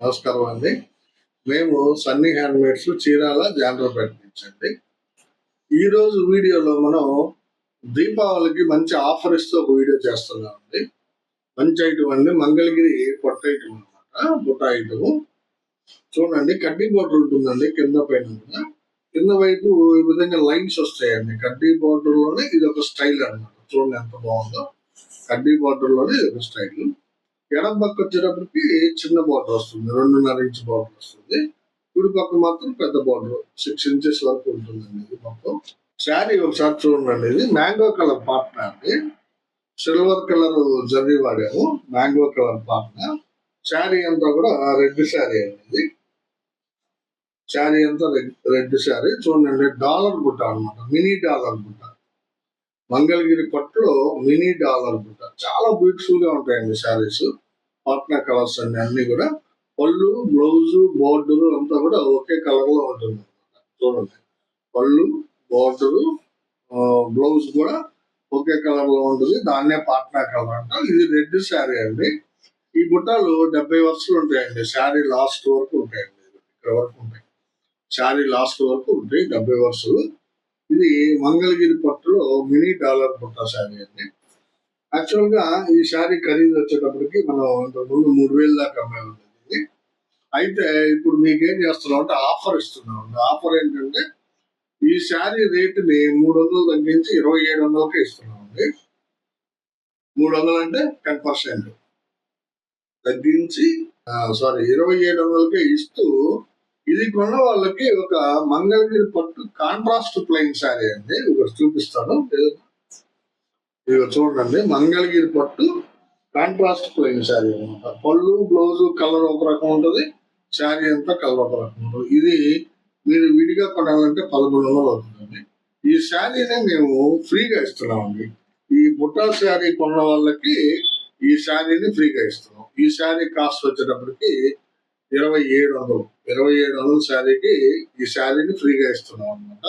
నమస్కారం అండి. మేము సన్నీ హ్యాండ్మేడ్స్ చీరాల జాండ్రపేట నుంచి అండి. ఈ రోజు వీడియోలో మనం దీపావళికి మంచి ఆఫర్ ఇస్తూ ఒక వీడియో చేస్తున్నాం అండి. మంచి ఐటమ్ అండి. మంగళగిరి పొట్ట ఐటమ్ అనమాట బుట్ట ఐటమ్ చూడండి కడ్డీ బోర్డర్ ఉంటుందండి కింద పైన కింద వైపు ఈ విధంగా లైన్స్ వస్తాయండి. కడ్డీ బోర్డర్లోనే ఇది ఒక స్టైల్ అన్నమాట. చూడండి ఎంత బాగుందో. కడ్డీ బోర్డర్లోనే ఇది ఒక స్టైల్. ఎడం పక్క వచ్చేటప్పటికి చిన్న బార్డర్ వస్తుంది రెండున్నర ఇంచ్ బార్డర్ వస్తుంది. కుడి పక్క మాత్రం పెద్ద బార్డర్ సిక్స్ ఇంచెస్ వరకు ఉంటుందండి ఇది మొత్తం. శారీ ఒకసారి చూడండి ఇది మ్యాంగో కలర్ పార్ట్నర్ అండి. సిల్వర్ కలర్ జర్రీ వాడాము మ్యాంగో కలర్ పార్ట్నర్ శారీ అంతా కూడా రెడ్ శారీ అనేది శారీ అంతా రెడ్ రెడ్ శారీ. చూడండి డాలర్ బుట్ట అన్నమాట మినీ డాలర్ బుట్ట. మంగళగిరి పట్టులో మినీ డాలర్ బుట్ట చాలా బ్యూటిఫుల్గా ఉంటాయండి శారీస్. పాట్నా కలర్స్ అన్ని అన్ని కూడా. పళ్ళు బ్లౌజ్ బోర్డరు అంతా కూడా ఒకే కలర్లో ఉంటుంది చూడండి. పళ్ళు బోర్డరు బ్లౌజ్ కూడా ఒకే కలర్లో ఉంటుంది. దాన్నే పాట్నా కలర్ అంట. ఇది రెడ్ శారీ అండి. ఈ బుట్టాలు డెబ్బై వరుసలు ఉంటాయండి. శారీ లాస్ట్ వరకు ఉంటాయండి. ఇక్కడ వరకు ఉంటాయి. శారీ లాస్ట్ వరకు ఉంటాయి డెబ్బై వరుసలు. ఇది మంగళగిరి పట్టులో మినీ డాలర్ బుట్ట శారీ అండి. యాక్చువల్గా ఈ శారీ ఖరీదు వచ్చేటప్పటికి మనం ఇంతకుముందు మూడు వేలు దాకా అమ్మాయి ఉంటుంది అయితే ఇప్పుడు మీకేం చేస్తున్నాం అంటే ఆఫర్ ఇస్తున్నాం ఆఫర్ ఏంటంటే ఈ శారీ రేటుని మూడు వందలు తగ్గించి ఇరవై ఏడు వందలకి ఇస్తున్నాం అండి. మూడు వందలు అంటే టెన్ పర్సెంట్. తగ్గించి సారీ ఇరవై ఏడు వందలకే ఇస్తూ ఇది కొన్న వాళ్ళకి ఒక మంగళగిరి పట్టు కాంట్రాస్ట్ ప్లెయిన్ శారీ అండి. ఒకటి చూపిస్తాను. ఇక చూడండి. మంగళగిరి పట్టు కాంట్రాస్ట్ ప్లెయిన్ శారీ అనమాట పళ్ళు బ్లౌజ్ కలర్ ఒక రకం ఉంటుంది. శారీ అంతా కలర్ ఒక రకం ఉంటుంది. ఇది మీరు విడిగా కొనాలంటే పదమూడు వందలు అవుతుందండి. ఈ శారీని మేము ఫ్రీగా ఇస్తున్నామండి. ఈ బుట్టా శారీ కొన్న వాళ్ళకి ఈ శారీని ఫ్రీగా ఇస్తున్నాం. ఈ శారీ కాస్ట్ వచ్చేటప్పటికి ఇరవై ఏడు వందలు ఇరవై ఏడు వందల శారీకి ఈ శారీని ఫ్రీగా ఇస్తున్నాం అనమాట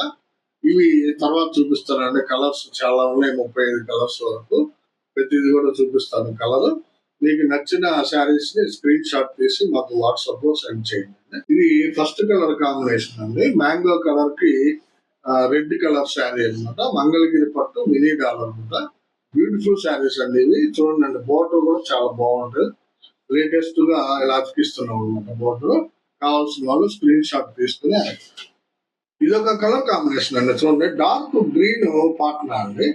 ఇవి తర్వాత చూపిస్తానండి. కలర్స్ చాలా ఉన్నాయి ముప్పై ఐదు కలర్స్ వరకు. ప్రతిది కూడా చూపిస్తాను కలర్. మీకు నచ్చిన శారీస్ని స్క్రీన్ షాట్ తీసి మాకు వాట్సాప్లో సెండ్ చేయండి. ఇది ఫస్ట్ కలర్ కాంబినేషన్ అండి. మ్యాంగో కలర్కి రెడ్ కలర్ శారీ అన్నమాట. మంగళగిరి పట్టు మినీ డాలర్ అనమాట బ్యూటిఫుల్ శారీస్ అండి ఇవి. చూడండి బోర్డర్ కూడా చాలా బాగుంటుంది. లేటెస్ట్గా ఇలా అతికిస్తున్నాం అనమాట బోర్డర్ కావాల్సిన వాళ్ళు స్క్రీన్ షాట్ తీసుకుని ఇది ఒక కలర్ కాంబినేషన్ అండి. చూడండి డార్క్ గ్రీన్ పార్ట్నర్ అండి.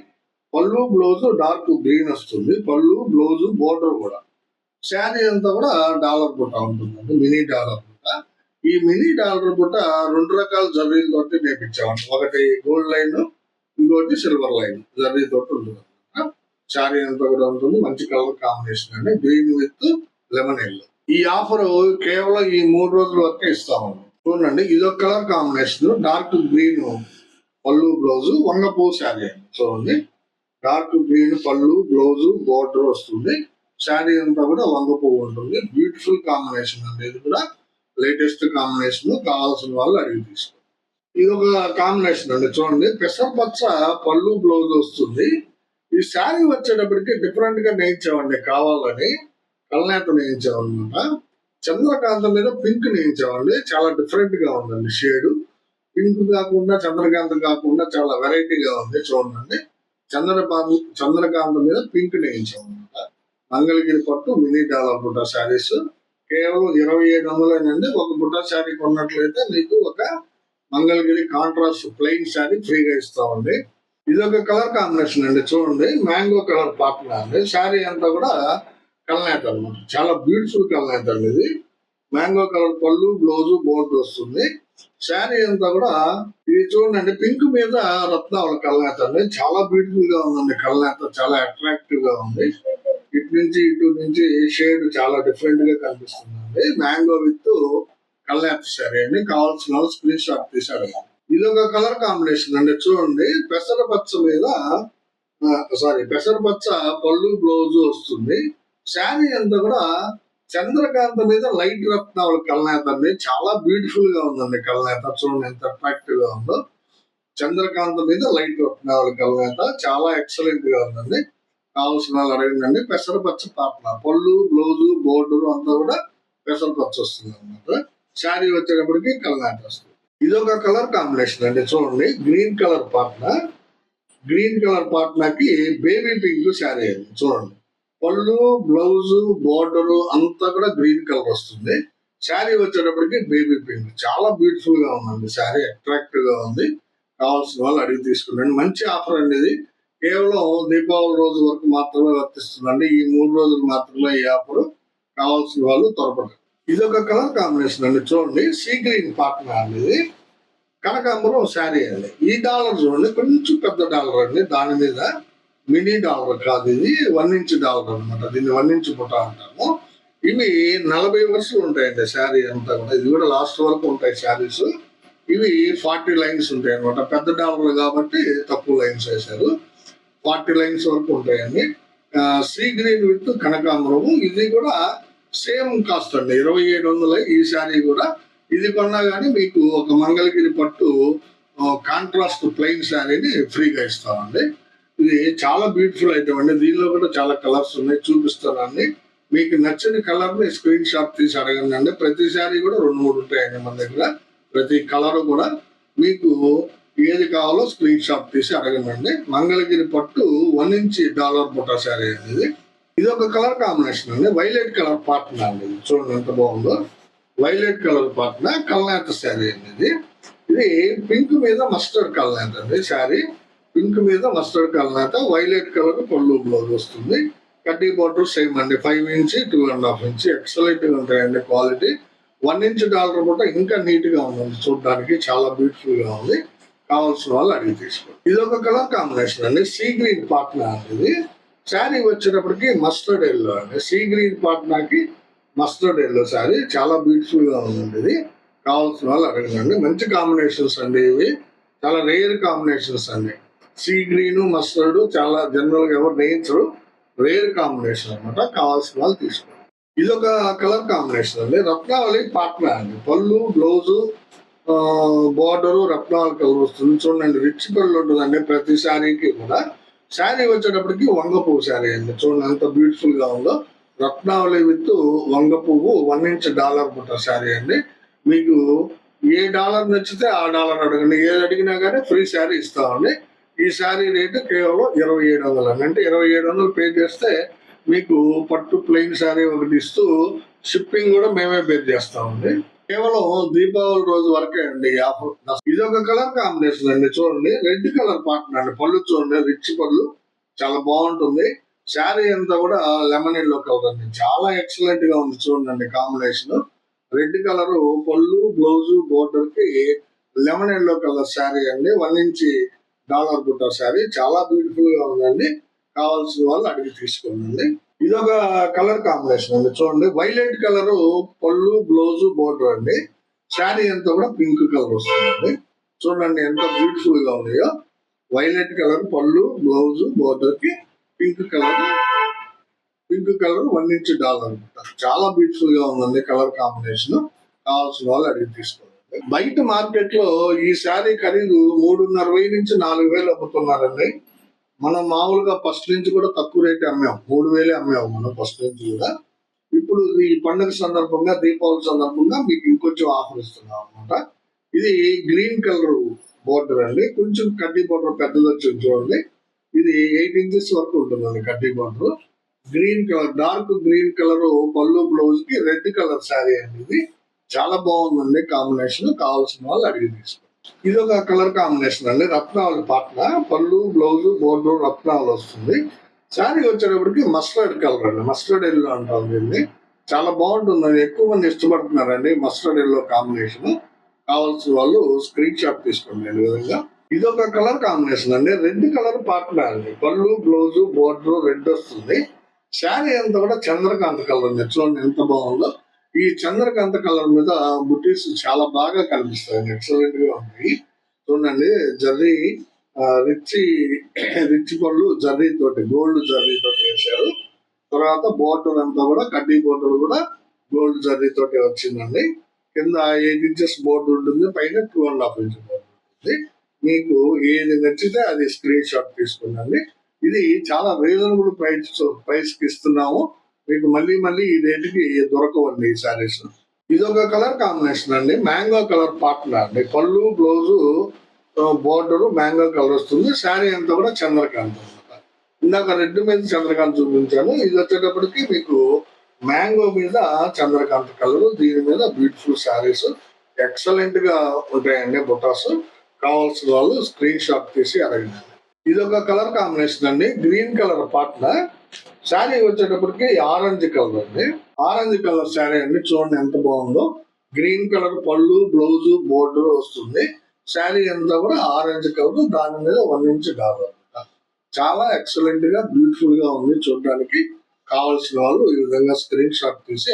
పళ్ళు బ్లౌజ్ డార్క్ గ్రీన్ వస్తుంది. పళ్ళు బ్లౌజ్ బోర్డర్ కూడా. శారీ అంతా కూడా డాలర్ బుట్ట ఉంటుందండి మినీ డాలర్ బుట్ట ఈ మినీ డాలర్ బుట్ట రెండు రకాల జర్రీల తోటి నేర్పించామండి. ఒకటి గోల్డ్ లైన్ ఇంకోటి సిల్వర్ లైన్ జర్రీ తోటి ఉంటుంది శారీ అంతా కూడా ఉంటుంది మంచి కలర్ కాంబినేషన్ అండి. గ్రీన్ విత్ లెమన్ ఎల్లో ఈ ఆఫర్ కేవలం ఈ మూడు రోజుల వరకే ఇస్తామండి. చూడండి ఇదొక కలర్ కాంబినేషన్ డార్క్ గ్రీన్ పళ్ళు బ్లౌజ్ పువ్వు శారీ. చూడండి డార్క్ గ్రీన్ పళ్ళు బ్లౌజ్ బోర్డర్ వస్తుంది. శారీ అంతా కూడా వంగ పువ్వు ఉంటుంది. బ్యూటిఫుల్ కాంబినేషన్ అండి ఇది కూడా. లేటెస్ట్ కాంబినేషన్ కావాల్సిన వాళ్ళు అడిగి తీసుకోండి. ఇది ఒక కాంబినేషన్ అండి చూడండి. పెసరపచ్చ పళ్ళు బ్లౌజ్ వస్తుంది. ఈ శారీ వచ్చేటప్పటికి డిఫరెంట్గా నేర్చామండి కావాలని. కల్నేత నేయించామన్నమాట. చంద్రకాంతం మీద పింక్ నేయించామండి. చాలా డిఫరెంట్గా ఉందండి షేడ్ పింక్ కాకుండా చంద్రకాంతం కాకుండా చాలా వెరైటీగా ఉంది చూడండి. చంద్రకాంత చంద్రకాంతం మీద పింక్ నేయించామన్నమాట. మంగళగిరి పట్టు మినీ డాలర్ బుట్ట శారీస్. కేవలం ఇరవై ఏడు వందలేనండి. ఒక బుట్ట శారీ కొన్నట్లయితే మీకు ఒక మంగళగిరి కాంట్రాస్ట్ ప్లెయిన్ శారీ ఫ్రీగా ఇస్తామండి. ఇది ఒక కలర్ కాంబినేషన్ అండి చూడండి. మ్యాంగో కలర్ పాటలు అండి. శారీ అంతా కూడా కల్నేత అనమాట చాలా బ్యూటిఫుల్ కల్నేత అండి ఇది. మ్యాంగో కలర్ పళ్ళు బ్లౌజ్ బోర్డ్ వస్తుంది. శారీ అంతా కూడా ఇది చూడండి పింక్ మీద రత్నావళి కల్నేత అండి చాలా బ్యూటిఫుల్గా ఉందండి కల్నేత చాలా అట్రాక్టివ్గా ఉంది. ఇటు నుంచి ఇటు నుంచి షేడ్ చాలా డిఫరెంట్గా కనిపిస్తుందండి. మ్యాంగో విత్ కల్నేత శారీ అండి. కావాల్సిన వాళ్ళు స్క్రీన్ షాట్ తీశారు. ఇది ఒక కలర్ కాంబినేషన్ అండి చూడండి. పెసరపచ్చ మీద సారీ పెసరపచ్చ పళ్ళు బ్లౌజ్ వస్తుంది. శారీ అంతా కూడా చంద్రకాంత మీద లైట్ రత్నావళి కలనేత అండి? చాలా బ్యూటిఫుల్గా ఉందండి కలనేత చూడండి ఎంత అట్రాక్టివ్గా ఉందో. చంద్రకాంత మీద లైట్ రత్నావళి కలనేత చాలా ఎక్సలెంట్గా ఉందండి. కావాల్సిన వాళ్ళు అడగండి. పెసరపచ్చ పాపన. పళ్ళు బ్లౌజు బోర్డు అంతా కూడా పెసరపచ్చ వస్తుంది అనమాట శారీ వచ్చేటప్పటికి కలనేత వస్తుంది ఇది ఒక కలర్ కాంబినేషన్ అండి. చూడండి. గ్రీన్ కలర్ పాటన గ్రీన్ కలర్ పాటనకి బేబీ పింక్ శారీ అండి. చూడండి. పళ్ళు బ్లౌజ్ బోర్డర్ అంతా కూడా గ్రీన్ కలర్ వస్తుంది. శారీ వచ్చేటప్పటికి బేబీ పింక్. చాలా బ్యూటిఫుల్గా ఉందండి శారీ అట్రాక్టివ్గా ఉంది. కావాల్సిన వాళ్ళు అడిగి తీసుకున్నాను మంచి ఆఫర్ అండి ఇది. కేవలం దీపావళి రోజు వరకు మాత్రమే వర్తిస్తుందండి. ఈ మూడు రోజులు మాత్రమే ఈ ఆఫర్ కావాల్సిన వాళ్ళు త్వరపడండి. ఇది ఒక కలర్ కాంబినేషన్ అండి. చూడండి సీ గ్రీన్ పార్ట్నర్ అండి ఇది. కనకాంబరం శారీ అండి. ఈ డాలర్ చూడండి కొంచెం పెద్ద డాలర్ అండి దాని మీద. మినీ డాలర్ కాదు ఇది వన్ ఇంచ్ డాలర్ అన్నమాట. దీన్ని వన్ ఇంచ్ పుట్ట అంటాము. ఇవి నలభై వరుసలు ఉంటాయండి శారీ అంతా కూడా. ఇది కూడా లాస్ట్ వరకు ఉంటాయి శారీస్. ఇవి ఫార్టీ లైన్స్ ఉంటాయి అనమాట పెద్ద డాలర్లు కాబట్టి తక్కువ లైన్స్ వేశారు. ఫార్టీ లైన్స్ వరకు ఉంటాయండి. సీ గ్రీన్ విత్ కనకాంబరము. ఇది కూడా సేమ్ కాస్ట్ అండి. ఇరవై ఏడు వందల ఈ శారీ కూడా. ఇది కొన్నా కానీ మీకు ఒక మంగళగిరి పట్టు కాంట్రాస్ట్ ప్లెయిన్ శారీని ఫ్రీగా ఇస్తామండి. ఇది చాలా బ్యూటిఫుల్ ఐటమ్ అండి. దీనిలో కూడా చాలా కలర్స్ ఉన్నాయి. చూపిస్తానండి మీకు నచ్చిన కలర్ని స్క్రీన్ షాట్ తీసి అడగండి అండి. ప్రతి కూడా రెండు మూడు ఉంటాయండి మన దగ్గర. ప్రతి కలర్ కూడా మీకు ఏది కావాలో స్క్రీన్ షాట్ తీసి అడగండి మంగళగిరి పట్టు వన్ ఇంచ్ డాలర్ బుట్ట శారీ అనేది ఇది. ఒక కలర్ కాంబినేషన్ అండి. వైలెట్ కలర్ పార్ట్న అండి ఇది. చూడండి ఎంత బాగుందో. వైలెట్ కలర్ పార్ట్న కల్నాథ శారీ అనేది ఇది. పింక్ మీద మస్టర్డ్ కల్నాథ అండి శారీ. పింక్ మీద మస్టర్డ్ కల్నాథ వైలెట్ కలర్ పళ్ళు బ్లౌజ్ వస్తుంది. కడ్డీ బార్డర్ సేమ్ అండి. Five inch two and half inch. ఎక్సలెంట్గా ఉంటాయండి క్వాలిటీ. వన్ ఇంచ్ డాలర్ కూడా ఇంకా నీట్గా ఉందండి. చూడడానికి చాలా బ్యూటిఫుల్గా ఉంది. కావాల్సిన వాళ్ళు అడిగి తీసుకోండి. ఇది ఒక కలర్ కాంబినేషన్ అండి. సీ గ్రీన్ పాట్నా అనేది శారీ వచ్చేటప్పటికి మస్టర్డ్ ఎల్లో అండి. సీ గ్రీన్ పాట్నాకి మస్టర్డ్ ఎల్లో శారీ. చాలా బ్యూటిఫుల్గా ఉందండి ఇది. కావాల్సిన వాళ్ళు అడగండి. మంచి కాంబినేషన్స్ అండి ఇవి. చాలా రేర్ కాంబినేషన్స్ అండి. సీ గ్రీన్ మస్టర్డ్ చాలా జనరల్గా ఎవరు నేయించరు. రేర్ కాంబినేషన్ అన్నమాట. కావాల్సిన వాళ్ళు తీసుకోండి ఇది ఒక కలర్ కాంబినేషన్ అండి. రత్నావళి పాట్నా అండి. పళ్ళు బ్లౌజు బార్డరు రత్నావళి కలర్ వస్తుంది. చూడండి రిచ్ పళ్ళు ఉంటుందండి ప్రతి శారీకి కూడా. శారీ వచ్చేటప్పటికి వంగ పువ్వు శారీ అండి. చూడండి ఎంత బ్యూటిఫుల్గా ఉందో. రత్నావళి విత్ వంగ పువ్వు వన్ ఇంచ్ డాలర్ పుట్ట శారీ అండి. మీకు ఏ డాలర్ నచ్చితే ఆ డాలర్ అడగండి. ఏది అడిగినా కానీ ఫ్రీ శారీ ఇస్తామండి. ఈ శారీ రేటు కేవలం ఇరవై ఏడు వందలు అండి. అంటే ఇరవై ఏడు వందలు పే చేస్తే మీకు పట్టు ప్లెయిన్ శారీ ఒకటి ఇస్తూ షిప్పింగ్ కూడా మేమే పే చేస్తామండి. కేవలం దీపావళి రోజు వరకే అండి ఆఫర్. ఇది ఒక కలర్ కాంబినేషన్ అండి చూడండి. రెడ్ కలర్ పాటన అండి. పళ్ళు చూడండి రిచ్ పళ్ళు. చాలా బాగుంటుంది. శారీ అంతా కూడా లెమన్ ఎల్లో కలర్ అండి. చాలా ఎక్సలెంట్గా ఉంది చూడండి కాంబినేషన్. రెడ్ కలర్ పళ్ళు బ్లౌజ్ బోర్డర్కి లెమన్ ఎల్లో కలర్ శారీ అండి. వన్ ఇంచి డాలర్ బుట్ట శారీ చాలా బ్యూటిఫుల్గా ఉందండి. కావాల్సిన వాళ్ళు అడిగి తీసుకోండి. ఇది ఒక కలర్ కాంబినేషన్ అండి. చూడండి. వైలెట్ కలర్ పళ్ళు బ్లౌజ్ బోర్డర్ అండి. శారీ అంతా కూడా పింక్ కలర్ వస్తుందండి. చూడండి ఎంత బ్యూటిఫుల్గా ఉన్నాయో. వైలెట్ కలర్ పళ్ళు blouse బోర్డర్కి pink colour pink colour one inch dollar అనమాట చాలా బ్యూటిఫుల్గా ఉందండి కలర్ కాంబినేషన్ కావాల్సిన వాళ్ళు అడిగి తీసుకోండి. బయట మార్కెట్లో ఈ శారీ ఖరీదు మూడున్నర వెయ్యి నుంచి నాలుగు వేలు అమ్ముతున్నారండి. మనం మామూలుగా ఫస్ట్ నుంచి కూడా తక్కువ రేట్ అమ్మాం. మూడు వేలే అమ్మాము మనం ఫస్ట్ నుంచి కూడా. ఇప్పుడు ఈ పండుగ సందర్భంగా దీపావళి సందర్భంగా మీకు ఇంకొంచెం ఆఫర్ ఇస్తున్నాం అనమాట ఇది గ్రీన్ కలర్ బోర్డర్ అండి. కొంచెం కడ్డీ బోర్డర్ పెద్దది వచ్చింది చూడండి. ఇది ఎయిట్ ఇంచెస్ వరకు ఉంటుందండి కడ్డీ border. Green colour dark green colour పళ్ళు బ్లౌజ్కి రెడ్ కలర్ శారీ అండి ఇది. చాలా బాగుందండి కాంబినేషన్. కావాల్సిన వాళ్ళు అడిగి తీసుకోండి. ఇది ఒక కలర్ కాంబినేషన్ అండి. రత్నావళి పాటన? పళ్ళు బ్లౌజ్ బోర్డు రత్నావళి వస్తుంది. శారీ వచ్చేటప్పటికి మస్టర్డ్ కలర్ అండి. మస్టర్డ్ ఎల్లో అంటాం దీన్ని. చాలా బాగుంటుందండి ఎక్కువ మంది ఇష్టపడుతున్నారండి మస్టర్డ్ ఎల్లో కాంబినేషన్ కావాల్సిన వాళ్ళు స్క్రీన్ షాట్ తీసుకోండి ఈ విధంగా. ఇది ఒక కలర్ కాంబినేషన్ అండి. రెడ్ కలర్ పార్ట్నర్ అండి. పళ్ళు బ్లౌజ్ బోర్డర్ రెడ్ వస్తుంది. శారీ అంతా కూడా చంద్రకాంత కలర్ ఉంది చూడండి ఎంత బాగుందో. ఈ చంద్రకాంత కలర్ మీద బుటీస్ చాలా బాగా కనిపిస్తాయి. ఎక్సలెంట్గా ఉంది చూడండి జర్రీ రిచ్ రిచ్ పళ్ళు జర్రీ తోటి గోల్డ్ జర్రీ తోటి వేశారు. తర్వాత బోర్డర్ అంతా కూడా కడ్డీ బోర్డర్ కూడా గోల్డ్ జర్రీ తోటి వచ్చిందండి. కింద ఎయిట్ ఇంచెస్ బోర్డు ఉంటుంది పైన two and half inch board ఉంటుంది. మీకు ఏది నచ్చితే అది స్క్రీన్ షాట్ తీసుకుందండి ఇది చాలా రీజనబుల్ ప్రైస్ ప్రైస్కి ఇస్తున్నాము. మీకు మళ్ళీ మళ్ళీ ఈ రేటుకి దొరకవండి ఈ శారీస్. ఇది ఒక కలర్ కాంబినేషన్ అండి. మ్యాంగో కలర్ పార్ట్నర్ అండి. పళ్ళు బ్లౌజు బోర్డర్ మ్యాంగో కలర్ వస్తుంది. శారీ అంతా కూడా చంద్రకాంత్ అనమాట ఇందాక రెడ్ మీద చంద్రకాంత్ చూపించాను. ఇది వచ్చేటప్పటికి మీకు మ్యాంగో మీద చంద్రకాంత్ కలర్ దీని మీద బ్యూటిఫుల్ శారీస్. ఎక్సలెంట్గా ఉంటాయండి బుటాస్. కావాల్సిన వాళ్ళు స్క్రీన్ షాట్ తీసి అడగండి. ఇది ఒక కలర్ కాంబినేషన్ అండి. గ్రీన్ కలర్ పార్ట్నర్ శారీ వచ్చేటప్పటికి ఆరెంజ్ కలర్ అండి. ఆరెంజ్ కలర్ శారీ అండి. చూడండి ఎంత బాగుందో. గ్రీన్ కలర్ పళ్ళు బ్లౌజ్ బోర్డర్ వస్తుంది. శారీ అంతా కూడా ఆరెంజ్ కలర్ దాని మీద వన్ ఇంచ్ డాలర్ చాలా ఎక్సలెంట్గా బ్యూటిఫుల్గా ఉంది చూడడానికి. కావాల్సిన వాళ్ళు ఈ విధంగా స్క్రీన్ షాట్ తీసి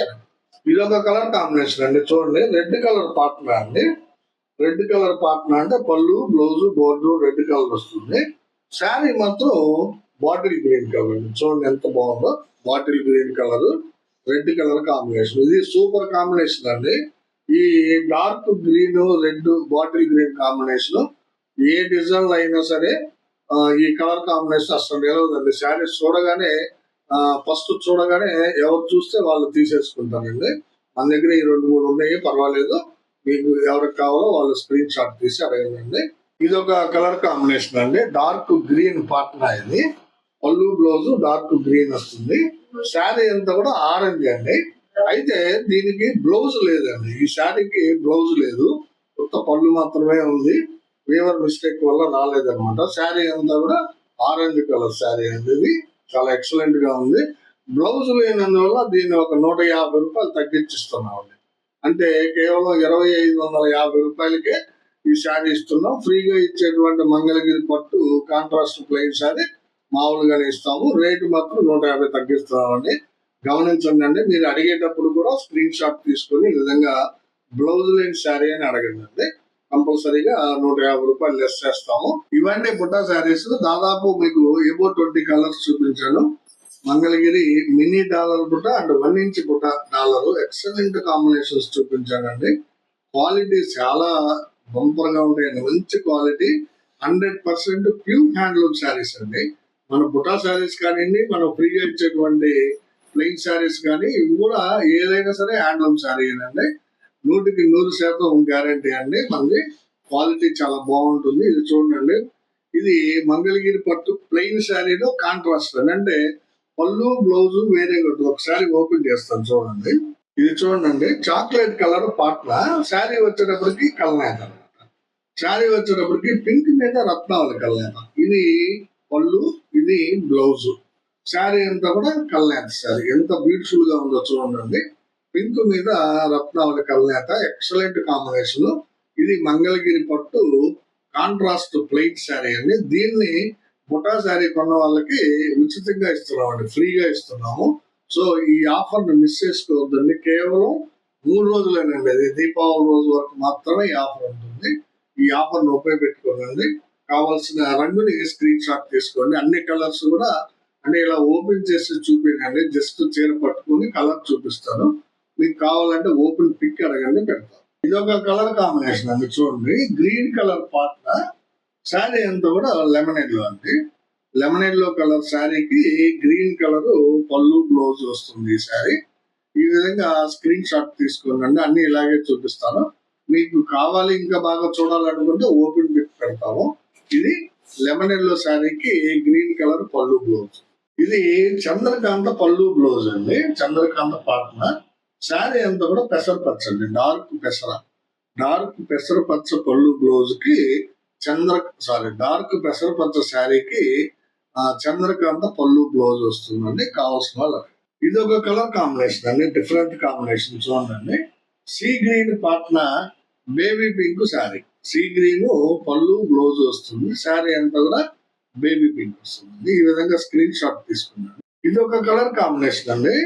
ఇది ఒక కలర్ కాంబినేషన్ అండి. చూడండి రెడ్ కలర్ పార్ట్నర్ అండి. రెడ్ కలర్ పార్ట్నర్ అంటే పళ్ళు బ్లౌజ్ బోర్డర్ రెడ్ కలర్ వస్తుంది. శారీ మాత్రం బాటిల్ గ్రీన్ కలర్. అండి చూడండి ఎంత బాగుందో. Bottle green colour red colour combination. ఇది సూపర్ కాంబినేషన్ అండి. ఈ dark green red bottle green combination. ఏ డిజైన్ అయినా సరే ఈ కలర్ కాంబినేషన్ అసలు నిలవదండి. శారీ చూడగానే ఫస్ట్ చూడగానే ఎవరు చూస్తే వాళ్ళు తీసేసుకుంటారండి. మన దగ్గర ఈ రెండు మూడు ఉన్నాయి పర్వాలేదు. మీకు ఎవరికి కావాలో వాళ్ళు స్క్రీన్ షాట్ తీసి అడగండి. ఇది ఒక కలర్ కాంబినేషన్ అండి. డార్క్ గ్రీన్ పాట్నా ఇది. పళ్ళు బ్లౌజ్ డార్క్ గ్రీన్ వస్తుంది. శారీ అంతా కూడా ఆరెంజ్ అండి. అయితే దీనికి బ్లౌజ్ లేదండి. ఈ శారీకి బ్లౌజ్ లేదు. కొత్త పళ్ళు మాత్రమే ఉంది. వీవర్ మిస్టేక్ వల్ల రాలేదన్నమాట. శారీ అంతా కూడా ఆరెంజ్ కలర్ శారీ అండి ఇది. చాలా ఎక్సలెంట్గా ఉంది. బ్లౌజ్ లేనందువల్ల దీన్ని ఒక నూట యాభై రూపాయలు తగ్గించిస్తున్నామండి. అంటే కేవలం ఇరవై ఐదు వందల యాభై రూపాయలకే ఈ శారీ ఇస్తున్నాం. ఫ్రీగా ఇచ్చేటువంటి మంగళగిరి పట్టు కాంట్రాస్ట్ ప్లెయిన్ శారీ మామూలుగానే ఇస్తాము. రేటు మాత్రం నూట యాభై తగ్గిస్తున్నామండి. గమనించండి అండి మీరు అడిగేటప్పుడు కూడా స్క్రీన్ షాట్ తీసుకొని ఈ విధంగా బ్లౌజ్ లేని శారీ అని అడగండి అండి. కంపల్సరీగా నూట యాభై రూపాయలు లెస్ చేస్తాము. ఇవన్నీ బుట్టా శారీస్. దాదాపు మీకు ఏబో ట్వంటీ కలర్స్ చూపించాను. మంగళగిరి మినీ డాలర్ బుట్ట అండ్ వన్ ఇంచ్ బుట్ట డాలర్. ఎక్సలెంట్ కాంబినేషన్స్ చూపించానండి. క్వాలిటీ చాలా బంపర్గా ఉంటాయండి మంచి quality. Hundred percent pure handloom saris అండి. మన బుటా శారీస్ కానివ్వండి మనం ఫ్రీగా ఇచ్చేటువంటి ప్లెయిన్ శారీస్ కానీ ఇవి కూడా ఏదైనా సరే హ్యాండ్లూమ్ శారీ అండి. నూటికి నూరు శాతం గ్యారంటీ అండి. మనది క్వాలిటీ చాలా బాగుంటుంది. ఇది చూడండి. ఇది మంగళగిరి పట్టు ప్లెయిన్ శారీలో కాంట్రాస్ట్ అంటే పళ్ళు బ్లౌజ్ వేరే ఉంటుంది. ఒకసారి ఓపెన్ చేస్తాను చూడండి. ఇది చూడండి. చాక్లెట్ కలర్ పాట్ల శారీ వచ్చేటప్పటికి కల్నేత శారీ వచ్చేటప్పటికి పింక్ మీద రత్నాలు కళ్యాణ. ఇది పళ్ళు ఇది బ్లౌజ్ శారీ అంతా కూడా కళ్యాణ శారీ. ఎంత బ్యూటిఫుల్గా ఉందో చూడండి. పింక్ మీద రత్నావళి కల్నేత ఎక్సలెంట్ కాంబినేషన్ ఇది మంగళగిరి పట్టు కాంట్రాస్ట్ ప్లెయిన్ శారీ అండి. దీన్ని బుటా శారీ కొన్న వాళ్ళకి ఉచితంగా ఇస్తున్నామండి. ఫ్రీగా ఇస్తున్నాము. సో ఈ ఆఫర్ని మిస్ చేసుకోవద్దండి. కేవలం మూడు రోజులేనండి. అది దీపావళి రోజు వరకు మాత్రమే ఈ ఆఫర్ ఉంటుంది. ఈ ఆఫర్ని ఉపయోగపెట్టుకోనండి కావాల్సిన రంగుని స్క్రీన్ షాట్ తీసుకోండి. అన్ని కలర్స్ కూడా అంటే ఇలా ఓపెన్ చేసి చూపించండి. జస్ట్ చీర పట్టుకుని కలర్ చూపిస్తాను. మీకు కావాలంటే ఓపెన్ పిక్ అడగండి పెడతాను. ఇది ఒక కలర్ కాంబినేషన్ అండి చూడండి. గ్రీన్ కలర్ పార్ట్నర్ శారీ అంతా కూడా లెమన్లో అండి. లెమనెడ్లో కలర్ శారీకి గ్రీన్ కలర్ పళ్ళు బ్లౌజ్ వస్తుంది ఈ శారీ ఈ విధంగా స్క్రీన్ షాట్ తీసుకోండి అన్ని ఇలాగే చూపిస్తాను. మీకు కావాలి ఇంకా బాగా చూడాలనుకుంటే ఓపెన్ పిక్ పెడతాము. ఇది లెమన్లో శారీకి గ్రీన్ కలర్ పళ్ళు బ్లౌజ్. ఇది చంద్రకాంత పళ్ళు బ్లౌజ్ అండి. చంద్రకాంత పార్ట్నర్ శారీ అంతా కూడా పెసర పచ్చ అండి. డార్క్ పెసర. డార్క్ పెసర పచ్చ పళ్ళు బ్లౌజ్కి చంద్ర సారీ డార్క్ పెసర పచ్చ శారీకి ఆ చంద్రకాంత పళ్ళు బ్లౌజ్ వస్తుందండి. కావాల్సిన వాళ్ళకి. ఇది ఒక కలర్ కాంబినేషన్ అండి. డిఫరెంట్ కాంబినేషన్ చూడండి. Sea green Patna baby pink sari. Sea green పళ్ళు బ్లౌజ్ వస్తుంది. శారీ అంతా కూడా బేబీ పింక్ వస్తుంది. ఈ విధంగా స్క్రీన్ షాట్ తీసుకున్నాను. ఇది ఒక కలర్ కాంబినేషన్ అండి.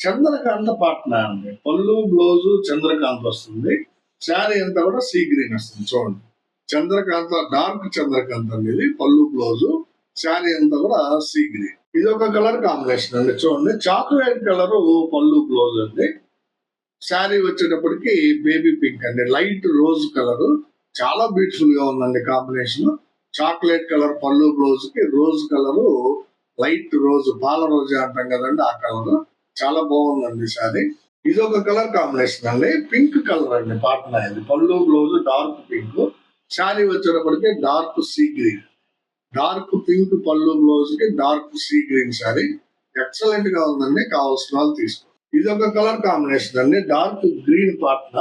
చంద్రకాంత పాట్నా అండి. పళ్ళు బ్లౌజ్ చంద్రకాంత్ వస్తుంది. శారీ అంతా కూడా సీ గ్రీన్ వస్తుంది. చూడండి. చంద్రకాంత డార్క్ చంద్రకాంత్ అనేది పళ్ళు బ్లౌజ్ శారీ అంతా కూడా సీ గ్రీన్ ఇది ఒక కలర్ కాంబినేషన్ అండి. చూడండి. చాక్లెట్ కలర్ పళ్ళు బ్లౌజ్ అండి. శారీ వచ్చేటప్పటికి బేబీ పింక్ అండి. లైట్ రోజ్ కలర్ చాలా బ్యూటిఫుల్గా ఉందండి కాంబినేషన్ చాక్లెట్ కలర్ పళ్ళు బ్లౌజ్కి రోజ్ కలర్ లైట్ రోజ్ పాల రోజు అంటాం కదండి ఆ కలర్ చాలా బాగుందండి సారీ ఇది ఒక కలర్ కాంబినేషన్ అండి. పింక్ కలర్ అండి పాటన ఇది పళ్ళు బ్లౌజ్ డార్క్ పింక్ శారీ వచ్చేటప్పటికి dark sea green dark pink పళ్ళు బ్లౌజ్కి డార్క్ సీ గ్రీన్ శారీ. ఎక్సలెంట్గా ఉందండి. కావాల్సిన వాళ్ళు తీసుకోండి ఇది ఒక కలర్ కాంబినేషన్ అండి. డార్క్ గ్రీన్ పార్ట్న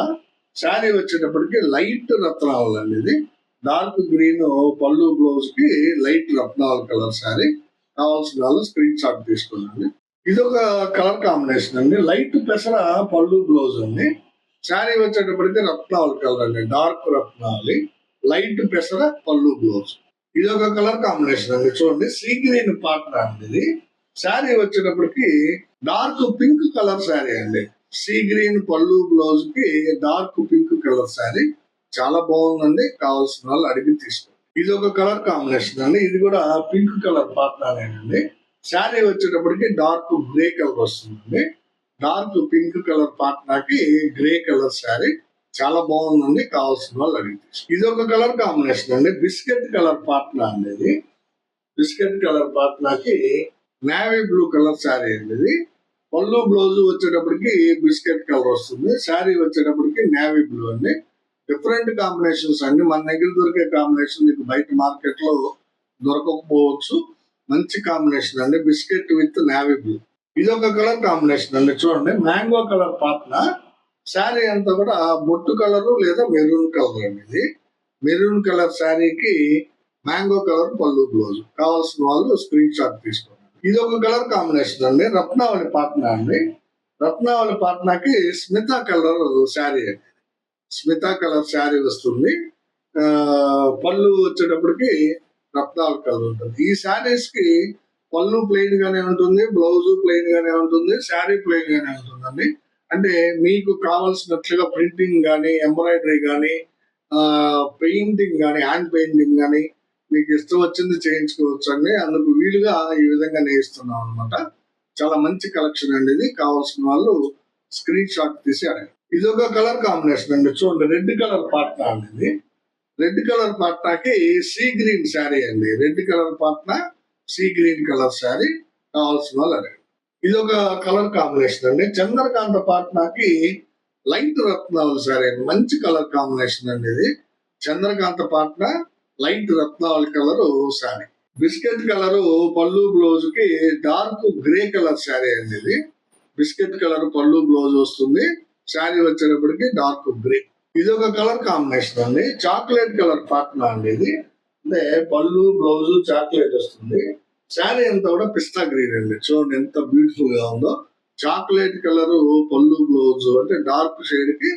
శారీ వచ్చేటప్పటికి లైట్ రత్నాలు అండి ఇది డార్క్ గ్రీన్ పళ్ళు బ్లౌజ్కి లైట్ రత్నాలు కలర్ శారీ. కావాల్సిన వాళ్ళు స్క్రీన్ షాట్ తీసుకున్నాను ఇది ఒక కలర్ కాంబినేషన్ అండి. లైట్ పెసర పళ్ళు బ్లౌజ్ అండి. శారీ వచ్చేటప్పటికి రత్నాలు కలర్ అండి. డార్క్ రత్నాలి. లైట్ పెసర పళ్ళు బ్లౌజ్. ఇది ఒక కలర్ కాంబినేషన్ అండి. చూడండి. సీ గ్రీన్ పార్ట్నర్ అండి ఇది. శారీ వచ్చేటప్పటికి డార్క్ పింక్ కలర్ శారీ అండి. సీ గ్రీన్ పళ్ళు బ్లౌజ్కి డార్క్ పింక్ కలర్ శారీ చాలా బాగుందండి. కావాల్సిన వాళ్ళు అడిగి తీసుకోండి. ఇది ఒక కలర్ కాంబినేషన్ అండి. ఇది కూడా పింక్ కలర్ పార్ట్నర్ అండి. శారీ వచ్చేటప్పటికి డార్క్ గ్రే కలర్ వస్తుందండి. డార్క్ పింక్ కలర్ పాట్నాకి గ్రే కలర్ శారీ చాలా బాగుందండి. కావాల్సిన వాళ్ళు అడిగి ఇది ఒక కలర్ కాంబినేషన్ అండి. బిస్కెట్ కలర్ పాట్నా అనేది బిస్కెట్ కలర్ పాట్నాకి నావీ బ్లూ కలర్ శారీ అండి. ఇది పళ్ళు బ్లౌజ్ వచ్చేటప్పటికి బిస్కెట్ కలర్ వస్తుంది. శారీ వచ్చేటప్పటికి నావీ బ్లూ అండి. డిఫరెంట్ కాంబినేషన్స్ అండి. మన దగ్గర దొరికే కాంబినేషన్ మీకు బయట మార్కెట్లో దొరకకపోవచ్చు. మంచి కాంబినేషన్ అండి. బిస్కెట్ విత్ నావీ బ్లూ ఇది ఒక కలర్ కాంబినేషన్ అండి. చూడండి. మ్యాంగో కలర్ పాత్న శారీ అంతా కూడా బొట్టు కలర్ లేదా మెరూన్ కలర్ అండి ఇది. మెరూన్ కలర్ శారీకి మ్యాంగో కలర్ పళ్ళు బ్లౌజ్ కావాల్సిన వాళ్ళు స్క్రీన్ షాట్ తీసుకోండి. ఇది ఒక కలర్ కాంబినేషన్ అండి. రత్నావళి పాట్నా అండి. రత్నావళి పాట్నాకి స్మిత కలర్ శారీ అండి స్మిత కలర్ శారీ వస్తుంది. పళ్ళు వచ్చేటప్పటికి రత్నావళి కలర్ ఉంటుంది. ఈ శారీస్కి పళ్ళు ప్లెయిన్ గానే ఉంటుంది బ్లౌజ్ ప్లెయిన్ గానే ఉంటుంది శారీ ప్లెయిన్ గానే ఉంటుందండి. అంటే మీకు కావాల్సినట్లుగా ప్రింటింగ్ కానీ ఎంబ్రాయిడరీ కానీ పెయింటింగ్ కానీ హ్యాండ్ పెయింటింగ్ కానీ మీకు ఇష్టం వచ్చింది చేయించుకోవచ్చు అండి. అందుకు వీలుగా ఈ విధంగా నేయిస్తున్నాం అనమాట చాలా మంచి కలెక్షన్ అండి ఇది. కావాల్సిన వాళ్ళు స్క్రీన్ షాట్ తీసి అడగండి. ఇది ఒక కలర్ కాంబినేషన్ అండి. చూడండి రెడ్ కలర్ పాట్నా అనేది రెడ్ కలర్ పాట్నాకి సీ గ్రీన్ శారీ అండి. రెడ్ కలర్ పాట్నా సీ గ్రీన్ కలర్ శారీ కావాల్సిన వాళ్ళు అడగండి. ఇది ఒక కలర్ కాంబినేషన్ అండి. చంద్రకాంత పాట్నాకి లైట్ రత్నాల శారీ అండి. మంచి కలర్ కాంబినేషన్ అండి ఇది. చంద్రకాంత పాట్నా లైట్ రత్నాల కలర్ శారీ. బిస్కెట్ కలర్ పళ్ళు బ్లౌజ్కి డార్క్ గ్రే కలర్ శారీ అండి ఇది. బిస్కెట్ కలర్ పళ్ళు బ్లౌజ్ వస్తుంది. శారీ వచ్చేటప్పటికి డార్క్ గ్రే. ఇది ఒక కలర్ కాంబినేషన్ అండి. చాక్లెట్ కలర్ పాట్నా అండి ఇది. అంటే పళ్ళు బ్లౌజ్ చాక్లెట్ వస్తుంది. శారీ అంతా కూడా పిస్తా గ్రీన్ అండి. చూడండి ఎంత బ్యూటిఫుల్గా ఉందో. చాక్లెట్ కలర్ పళ్ళు బ్లౌజ్ అంటే డార్క్ షేడ్కి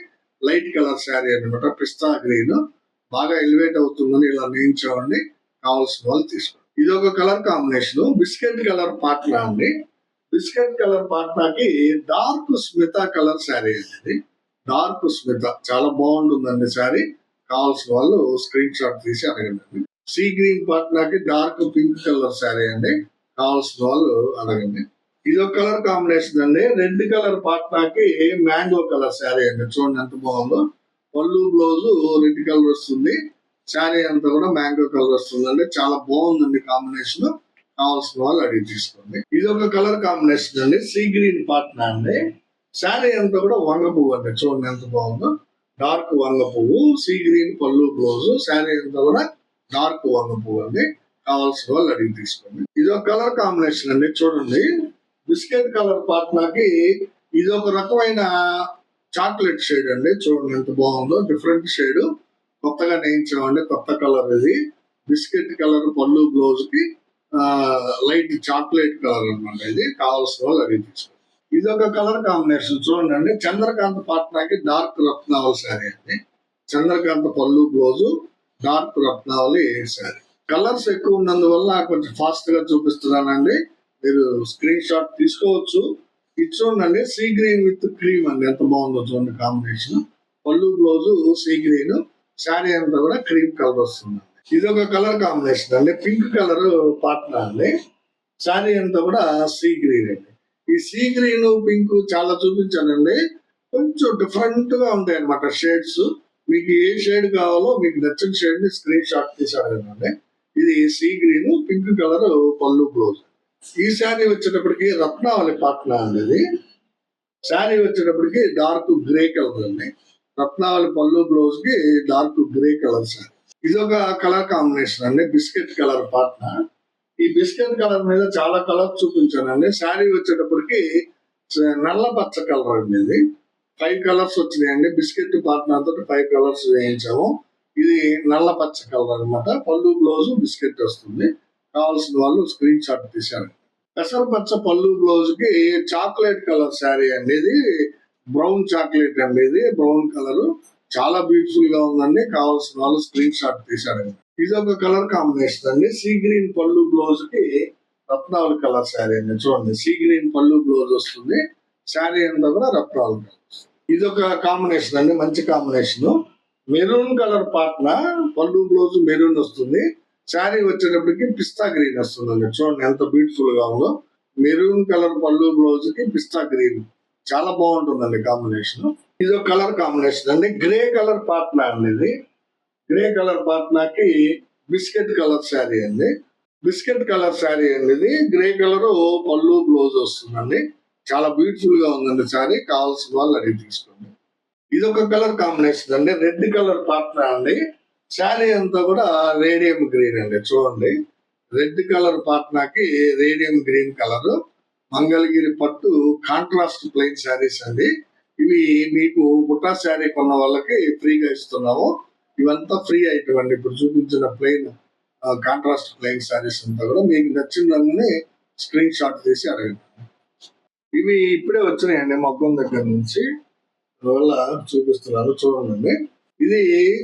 లైట్ కలర్ శారీ అన్నమాట. పిస్తా గ్రీన్. బాగా ఎలివేట్ అవుతుందని ఇలా నేయించామండి కావాల్సిన వాళ్ళు తీసుకోండి ఇది ఒక కలర్ కాంబినేషన్ బిస్కెట్ కలర్ పాట్నా అండి బిస్కెట్ కలర్ పాట్నాకి డార్క్ స్మిత కలర్ శారీ అనేది డార్క్ స్మిత. చాలా బాగుంటుందండి శారీ కావాల్సిన వాళ్ళు స్క్రీన్ షాట్ తీసి అడగండి. సీ గ్రీన్ పాట్నాకి డార్క్ పింక్ కలర్ శారీ అండి. కావాల్సిన వాళ్ళు అడగండి. ఇది ఒక కలర్ కాంబినేషన్ అండి రెడ్ కలర్ పాట్నాకి మ్యాంగో కలర్ శారీ అండి. చూడండి ఎంత బాగుందో. పళ్ళు బ్లౌజ్ రెడ్ కలర్ వస్తుంది. శారీ అంతా కూడా మ్యాంగో కలర్ వస్తుందండి. చాలా బాగుందండి కాంబినేషన్. కావాల్సిన వాళ్ళు అడిగి తీసుకోండి. ఇది ఒక కలర్ కాంబినేషన్ అండి. సీ గ్రీన్ పాట్నా అండి. శారీ అంతా కూడా వంగ పువ్వు అండి. చూడండి ఎంత బాగుందో. డార్క్ వంగ పువ్వు సీ గ్రీన్ పళ్ళు బ్లౌజ్ శారీ అంతా కూడా డార్క్ వంగ పువ్వు అండి. కావాల్సిన వాళ్ళు అడిగి తీసుకోండి. ఇది ఒక కలర్ కాంబినేషన్ అండి. చూడండి. బిస్కెట్ కలర్ పాట్నాకి ఇది ఒక రకమైన చాక్లెట్ షేడ్ అండి. చూడండి ఎంత బాగుందో. డిఫరెంట్ షేడ్ కొత్తగా నేయించామండి. కొత్త కలర్ ఇది. బిస్కెట్ కలర్ పళ్ళు బ్లౌజ్కి లైట్ చాక్లెట్ కలర్ అనమాట ఇది. కావాల్సిన వాళ్ళు అడిగి తీసుకోండి. ఇది ఒక కలర్ కాంబినేషన్ చూడండి అండి. చంద్రకాంత పాట్నాకి డార్క్ రత్నావళి శారీ అండి. చంద్రకాంత పళ్ళు బ్లౌజ్ డార్క్ రత్నావళి శారీ కలర్స్ ఎక్కువ ఉన్నందువల్ల కొంచెం ఫాస్ట్గా చూపిస్తున్నానండి. మీరు స్క్రీన్ షాట్ తీసుకోవచ్చు. ఇది చూడండి సీ గ్రీన్ విత్ క్రీమ్ అండి. ఎంత బాగుందో చూడండి కాంబినేషన్ పళ్ళు బ్లౌజ్ సీ గ్రీన్ శారీ అంతా కూడా క్రీమ్ కలర్ వస్తుంది ఇది ఒక కలర్ కాంబినేషన్ అండి. పింక్ కలర్ పార్ట్నర్ అండి. శారీ అంతా కూడా సీ గ్రీన్ అండి. ఈ సీ గ్రీన్ పింక్ చాలా చూపించానండి. కొంచెం డిఫరెంట్గా ఉంటాయి అన్నమాట షేడ్స్ మీకు ఏ షేడ్ కావాలో మీకు నచ్చిన షేడ్ని స్క్రీన్ షాట్ తీసాడు అండి ఇది సీ గ్రీన్ పింక్ కలర్ పళ్ళు బ్లౌజ్ ఈ శారీ వచ్చేటప్పటికి రత్నావళి పాట్న అనేది ఇది శారీ వచ్చేటప్పటికి డార్క్ గ్రే కలర్ అండి రత్నావళి పళ్ళు బ్లౌజ్కి డార్క్ గ్రే కలర్ శారీ ఇది ఒక కలర్ కాంబినేషన్ అండి. బిస్కెట్ కలర్ పాట్న ఈ బిస్కెట్ కలర్ మీద చాలా కలర్ చూపించానండి. శారీ వచ్చేటప్పటికి నల్ల పచ్చ కలర్ అండి ఇది. ఫైవ్ కలర్స్ వచ్చినాయండి. బిస్కెట్ పార్ట్నర్ తోటి ఫైవ్ కలర్స్ వేయించాము. ఇది నల్ల పచ్చ కలర్ అన్నమాట. పళ్ళు బ్లౌజ్ బిస్కెట్ వస్తుంది. కావాల్సిన వాళ్ళు స్క్రీన్ షాట్ తీశారు. పెసర పచ్చ పళ్ళు బ్లౌజ్కి చాక్లెట్ కలర్ శారీ అండి ఇది బ్రౌన్ చాక్లెట్ అండి ఇది బ్రౌన్ కలర్ చాలా బ్యూటిఫుల్గా ఉందండి. కావాల్సిన వాళ్ళు స్క్రీన్ షాట్ తీశారండి ఇది ఒక కలర్ కాంబినేషన్ అండి. సీ గ్రీన్ పళ్ళు బ్లౌజ్కి రత్నావళి కలర్ శారీ అండి. చూడండి సీ గ్రీన్ పళ్ళు బ్లౌజ్ వస్తుంది. శారీ అంతా కూడా రత్నావళి కలర్ ఇది ఒక కాంబినేషన్ అండి. మంచి కాంబినేషన్ మెరూన్ కలర్ పాట్న పళ్ళు బ్లౌజ్ మెరూన్ వస్తుంది. శారీ వచ్చేటప్పటికి పిస్తా గ్రీన్ వస్తుందండి. చూడండి ఎంత బ్యూటిఫుల్గా ఉందో. మెరూన్ కలర్ పళ్ళు బ్లౌజ్కి పిస్తా గ్రీన్. చాలా బాగుంటుందండి కాంబినేషన్ ఇది ఒక కలర్ కాంబినేషన్ అండి. గ్రే కలర్ పాట్నా అండి ఇది. గ్రే కలర్ పాట్నాకి బిస్కెట్ కలర్ శారీ అండి. బిస్కెట్ కలర్ శారీ అండి ఇది. గ్రే కలర్ పళ్ళు బ్లౌజ్ వస్తుందండి. చాలా బ్యూటిఫుల్గా ఉందండి శారీ కావాల్సిన వాళ్ళు అడిగి తీసుకోండి. ఇది ఒక కలర్ కాంబినేషన్ అండి. రెడ్ కలర్ పాట్నా అండి. శారీ అంతా కూడా రేడియం గ్రీన్ అండి చూడండి. రెడ్ కలర్ పాట్నాకి రేడియం గ్రీన్ కలర్. మంగళగిరి పట్టు కాంట్రాస్ట్ ప్లెయిన్ శారీస్ అండి. ఇవి మీకు బుట్టా శారీ కొన్న వాళ్ళకి ఫ్రీగా ఇస్తున్నాము. ఇవంతా ఫ్రీ ఐటమ్ అండి. ఇప్పుడు చూపించిన ప్లెయిన్ కాంట్రాస్ట్ ప్లెయిన్ శారీస్ అంతా కూడా మీకు నచ్చిన రంగుని స్క్రీన్ షాట్ తీసి అడగండి. ఇవి ఇప్పుడే వచ్చినాయండి మగ్గం దగ్గర నుంచి. అందువల్ల చూపిస్తున్నారు చూడండి. ఇది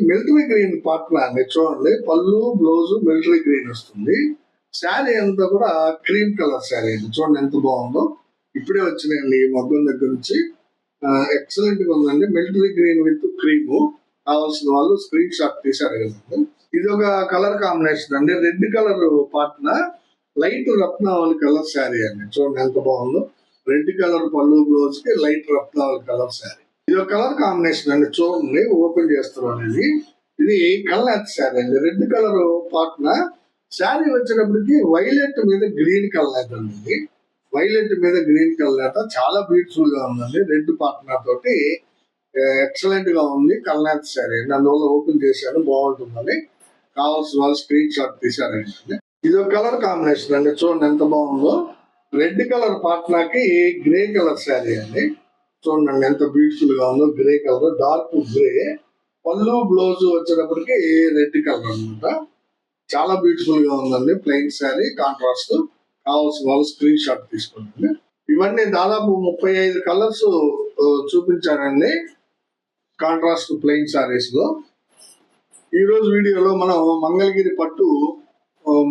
మిలిటరీ గ్రీన్ పార్ట్న అండి. చూడండి. పళ్ళు బ్లౌజ్ మిలిటరీ గ్రీన్ వస్తుంది. శారీ అంతా కూడా క్రీమ్ కలర్ శారీ అండి. చూడండి ఎంత బాగుందో. ఇప్పుడే వచ్చినాయండి ఈ మగ్గం దగ్గర నుంచి. ఎక్సలెంట్గా ఉందండి. Military green with cream. కావాల్సిన వాళ్ళు స్క్రీన్ షాట్ తీసి అడగండి ఇది ఒక కలర్ కాంబినేషన్ అండి. రెడ్ కలర్ పార్ట్న లైట్ రత్నావళి కలర్ శారీ అండి. చూడండి ఎంత బాగుందో. రెడ్ కలర్ పళ్ళు బ్లౌజ్కి లైట్ రత్నావళి కలర్ శారీ. ఇది ఒక కలర్ కాంబినేషన్ అండి చూడండి ఓపెన్ చేస్తున్నాను ఇది ఇది కలర్ శారీ అండి? రెడ్ కలర్ పాట్న శారీ వచ్చేటప్పటికి వైలెట్ మీద గ్రీన్ కలర్ అండి వైలెట్ మీద గ్రీన్ కలర్ చాలా బ్యూటిఫుల్గా ఉందండి. రెడ్ పాట్న తోటి ఎక్సలెంట్గా ఉంది. కల్నాథ్ శారీ అందువల్ల ఓపెన్ చేశాను. బాగుంటుందని. కావాల్సిన వాళ్ళు స్క్రీన్ షాట్ తీశారండి. ఇది ఒక కలర్ కాంబినేషన్ అండి. చూడండి ఎంత బాగుందో. రెడ్ కలర్ పాట్నాకి గ్రే కలర్ శారీ అండి. చూడండి ఎంత బ్యూటిఫుల్గా ఉందో గ్రే కలర్ డార్క్ గ్రే పళ్ళు బ్లౌజ్ వచ్చేటప్పటికి రెడ్ కలర్ అన్నమాట. చాలా బ్యూటిఫుల్గా ఉందండి ప్లెయిన్ శారీ కాంట్రాస్ట్ కావాల్సిన వాళ్ళు స్క్రీన్ షాట్ తీసుకోండి. ఇవన్నీ దాదాపు ముప్పై ఐదు కలర్స్ చూపించానండి కాంట్రాస్ట్ ప్లెయిన్ శారీస్లో. ఈ రోజు వీడియోలో మనం మంగళగిరి పట్టు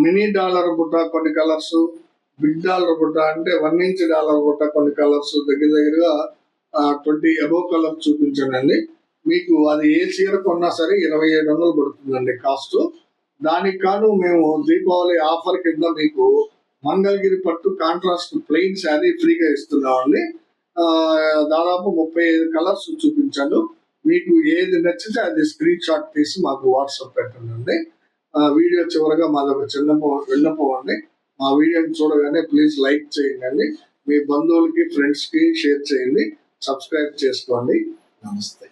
మినీ డాలర్ బుట్ట కొన్ని కలర్స్ బిగ్ డాలర్ బుట్ట అంటే వన్ ఇంచ్ డాలర్ బుట్ట కొన్ని కలర్స్ దగ్గర దగ్గరగా ట్వంటీ అబోవ్ కలర్ చూపించానండి మీకు అది ఏ చీర కొన్నా సరే ఇరవై ఏడు వందలు పడుతుందండి కాస్ట్. దానికి కాను మేము దీపావళి ఆఫర్ కింద మీకు మంగళగిరి పట్టు కాంట్రాస్ట్ ప్లెయిన్ శారీ ఫ్రీగా ఇస్తున్నామండి. దాదాపు ముప్పై ఐదు కలర్స్ చూపించాను మీకు ఏది నచ్చితే అది స్క్రీన్ షాట్ తీసి మాకు వాట్సాప్ పెట్టండి ఆ, వీడియో చివరగా మాదొక చిన్న విన్నపం అండి మా వీడియోని చూడగానే ప్లీజ్ లైక్ చేయండి. మీ బంధువులకి ఫ్రెండ్స్కి షేర్ చేయండి. సబ్స్క్రైబ్ చేసుకోండి. నమస్తే.